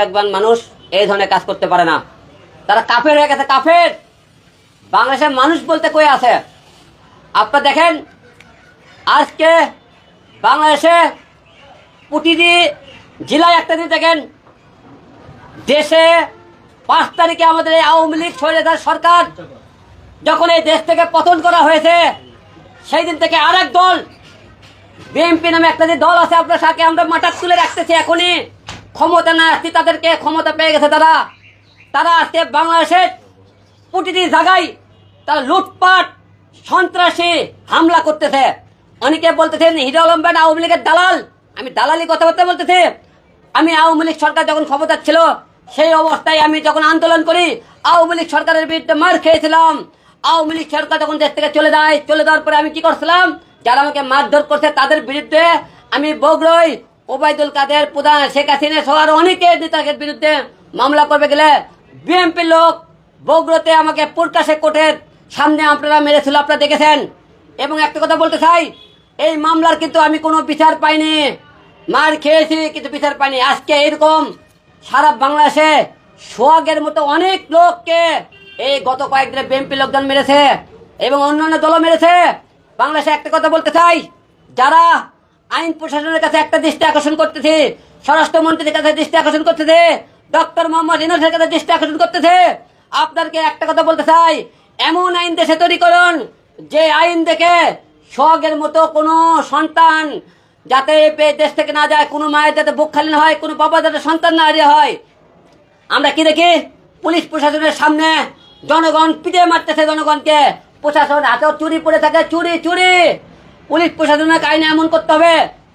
একজন মানুষ এই ধরনের কাজ করতে পারে না। তারা কাফের হয়ে গেছে, কাফের! বাংলাদেশের মানুষ বলতে কই আছে? আপনারা দেখেন, আজকে বাংলাদেশে প্রতিটি জেলায় একটা দিন দেখেন, দেশে পাঁচ তারিখে আমাদের এই আওয়ামী লীগ স্বৈরাচার সরকার যখন এই দেশ থেকে পতন করা হয়েছে, সেই দিন থেকে আরেক দল, বিএনপি নামে একটা যে দল আছে, আপনার সাথে আমরা মাটার তুলে রাখতেছি এখনই। ক্ষমতা না আসছে তাদেরকে ক্ষমতা পেয়ে গেছে তারা। তারা আজকে বাংলাদেশের প্রতিটি জায়গায় তারা লুটপাট, সন্ত্রাসী হামলা করতেছে। অনেকে বলতেছেন, হিরো আলম আওয়ামী লীগের দালাল। আমি দালালি কথাবার্তা বলতেছি। আমি আওয়ামী লীগ সরকার যখন ক্ষমতা ছিল, সেই অবস্থায় আমি যখন আন্দোলন করি, আওয়ামী লীগ সরকারের বিরুদ্ধে মার খেয়েছিলাম। আওয়ামী লীগ সরকার যখন দেশ থেকে চলে যায়, চলে যাওয়ার পরে আমি কি করছিলাম? যারা আমাকে মারধর করছে, তাদের বিরুদ্ধে আমি বগরই ওবায়দুল কাদের, প্রধান শেখ হাসিনা সহ আরও অনেকে নেতাদের বিরুদ্ধে মামলা করবে গেলে বিএনপি লোক বগরতে আমাকে পুরকাশে কোর্টের সামনে আপনারা মেরেছিল, আপনারা দেখেছেন? এবং একটা কথা বলতে চাই, এই মামলার কিন্তু আমি কোনো বিচার পাইনি। মার খেয়েছি, কিন্তু বিচার পাইনি। আজকে এরকম সারা বাংলাদেশে সোয়াগের মতো অনেক লোককে এই গত কয়েকদিনে বিএনপি লোকজন মেরেছে এবং অন্যান্য দলও মেরেছে। বাংলাদেশে একটা কথা বলতে চাই, যারা আইন প্রশাসনের কাছে একটা দৃষ্টি আকর্ষণ করতেছে। স্বরাষ্ট্রমন্ত্রীর কাছে দৃষ্টি আকর্ষণ করতেছে। ডক্টর মোহাম্মদ ইনোসের কাছে দৃষ্টি আকর্ষণ করতেছে। আপনাদেরকে একটা কথা বলতে চাই। এমন আইন দেশে তৈরি করুন, যে আইন দেখে সোহাগের মতো কোনো সন্তান যাতে দেশ থেকে না যায়, কোনো মায়ের যাতে বুক খালি না হয়, কোনো বাবা যাতে সন্তান না হারিয়ে হয়। আমরা কি দেখি? পুলিশ প্রশাসনের সামনে জনগণ পিটে মারতেছে জনগণকে। প্রশাসন হাতেও চুরি পড়ে থাকে, চুরি চুরি। পুলিশ প্রশাসনের আইনে এমন করতে হবে,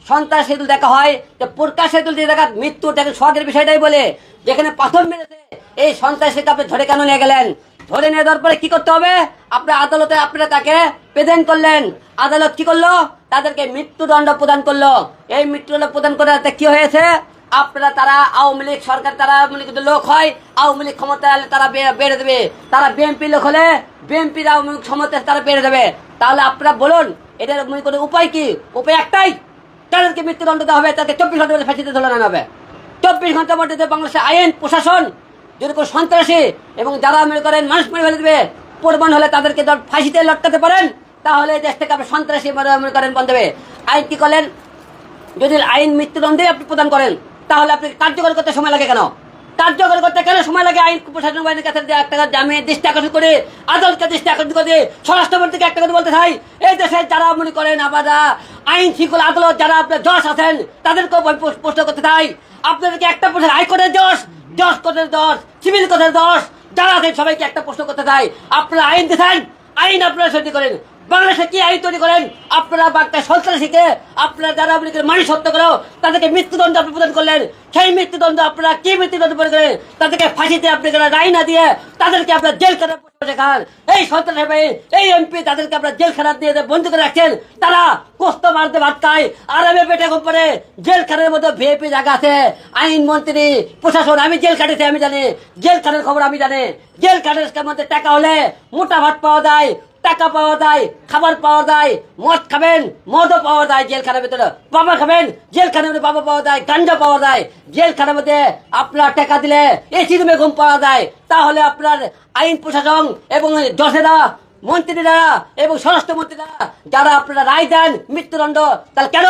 সন্ত্রাস সেতুল দেখা হয় যে প্রকাশ সেতুল দিয়ে দেখা মৃত্যু দেখেন সোহাগের বিষয়টাই বলে, যেখানে পাথর মেরেছে, এই সন্ত্রাসীকে আপনি ধরে কেন নিয়ে গেলেন? ধরে নিয়ে যাওয়ার পরে কি করতে হবে? আপনার আদালতে আপনারা তাকে প্রেজেন্ট করলেন। আদালত কি করল? তাদেরকে মৃত্যুদণ্ড প্রদান করল। এই মৃত্যুদণ্ড প্রদান করে তাতে কি হয়েছে? আপনারা তারা আওয়ামী লীগ সরকার তারা আওয়ামী লীগ লোক হয়, আওয়ামী লীগ ক্ষমতা তারা বেড়ে দেবে। তারা বিএনপি লোক হলে বিএনপির আওয়ামী লীগ ক্ষমতা তারা বেড়ে দেবে। তাহলে আপনারা বলুন এটার মনে করে উপায় কি? উপায় একটাই, তাদেরকে মৃত্যুদণ্ড দেওয়া হবে, তাদেরকে চব্বিশ ঘণ্টার মধ্যে ফাঁসিতে ধরে নেওয়া হবে। চব্বিশ ঘণ্টার মধ্যে বাংলাদেশের আইন, প্রশাসন, যদি কোনো সন্ত্রাসী এবং যারা মনে করেন মানুষ মেরে ফেলে দেবে, প্রমাণ হলে তাদেরকে ধর ফাঁসিতে লটকাতে পারেন, তাহলে দেশ থেকে আপনি সন্ত্রাসী মনে- মনে করেন বন্ধ হবে। আইন কি করলেন যদি আইন মৃত্যুদণ্ডে আপনি প্রদান করেন, তাহলে আপনি কার্যকর করতে সময় লাগে কেন? কার্যকর করতে কেন সময় লাগে, আইন প্রশাসন বাহিনীর কাছে একটা জামিয়ে দৃষ্টি আকর্ষণ করে, আদালতকে দৃষ্টি আকর্ষণ করে, স্বরাষ্ট্রমন্ত্রীকে একটা কথা বলতে চাই এই দেশে যারা মনে করেন আবাদা, আইন শৃঙ্খলা আদালত, যারা আপনার জজ আছেন, তাদেরকেও প্রশ্ন- করতে চাই। আপনাদেরকে একটা প্রশ্ন, হাইকোর্টের জজ জজ কোর্টের দশ সিভিল কোর্টের দশ যারা আছেন সবাইকে একটা প্রশ্ন করতে চাই। আপনারা আইন দিচ্ছেন আইন আপনারা তৈরি করেন। বাংলাদেশে কি আইন তৈরি করেন? আপনারা বার্তা সন্ত্রাসীকে আপনারা যারা আপনি মানুষ হত্যা করেও তাদেরকে মৃত্যুদণ্ড আপনি প্রদান করলেন। সেই মৃত্যুদণ্ড আপনারা কি মৃত্যুদণ্ড প্রদান করেন? তাদেরকে ফাঁসিতে আপনি রায় না দিয়ে, তাদেরকে আপনার জেল খানা খান এই সন্ত্রাসী এই এমপি তাদেরকে আপনার জেল খানা দিয়ে বন্ধ করে রাখছেন, তারা কষ্ট মারতে ভাত খায়। আরামে পেটে করে জেল খানের মধ্যে ভিআইপি জায়গা আছে। আইন মন্ত্রী, প্রশাসন, আমি জেল কাটেছি, আমি জানি। জেল খানের খবর আমি জানি। জেল খানের মধ্যে টাকা হলে মোটা ভাত পাওয়া যায়। টাকা পাওয়া যায়, খাবার পাওয়া যায়, মদ খাবেন, মদও পাওয়া যায় জেলখানার ভিতরে। বাবা খাবেন, জেলখানার মধ্যে বাবা পাওয়া যায়, গাঞ্জা পাওয়া যায়। জেলখানার মধ্যে আপনার টাকা দিলে এসি রুমে ঘুম পাওয়া যায়। তাহলে আপনার আইন প্রশাসন এবং জজেরা, মন্ত্রীরা এবং স্বরাষ্ট্রমন্ত্রীরা, যারা আপনারা রায় দেন মৃত্যুদণ্ড, তাহলে কেন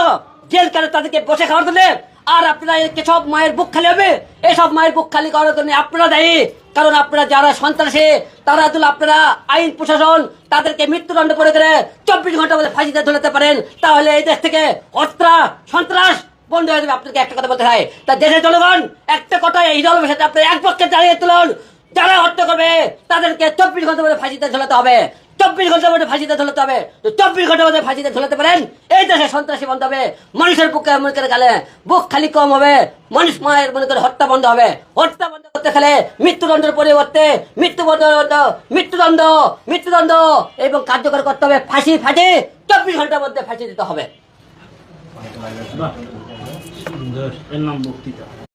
জেল কেন তাদেরকে বসে খাওয়ার দিলে আর আপনারা সব মায়ের বুক খালি হবে? এসব মায়ের বুক খালি করার জন্য আপনারা দায়ী। কারণ আপনারা যারা সন্ত্রাসী, তারা তো আপনারা আইন, প্রশাসন তাদেরকে মৃত্যুদণ্ড করে করে চব্বিশ ঘণ্টা মধ্যে ফাঁসিতে ধরতে পারেন, তাহলে এই দেশ থেকে হত্যা সন্ত্রাস বন্ধ হয়ে যাবে। আপনাকে একটা কথা বলতে হয় তা দেশের জনগণ একটা কথা এই দলের সাথে আপনি এক পক্ষে দাঁড়িয়ে তুলুন। যারা হত্যা করবে, তাদেরকে চব্বিশ ঘণ্টার মধ্যে ফাঁসিতে ঝোলাতে হবে। চব্বিশ ঘণ্টার মধ্যে ফাঁসিতে ঝোলাতে হবে। তো চব্বিশ ঘণ্টার মধ্যে ফাঁসিতে ঝোলাতে পারেন, এই দেশে সন্ত্রাসী বন্ধ হবে। মানুষের বুকে, মনে করে গেলে, বুক খালি কম হবে। মানুষ মায়ের মনে করে হত্যা বন্ধ হবে। হত্যা বন্ধ করতে গেলে মৃত্যুদণ্ডের পরিবর্তে মৃত্যুদণ্ড মৃত্যুদণ্ড মৃত্যুদণ্ড। এবং কার্যকর করতে হবে ফাঁসি ফাঁসি। চব্বিশ ঘণ্টার মধ্যে ফাঁসি দিতে হবে।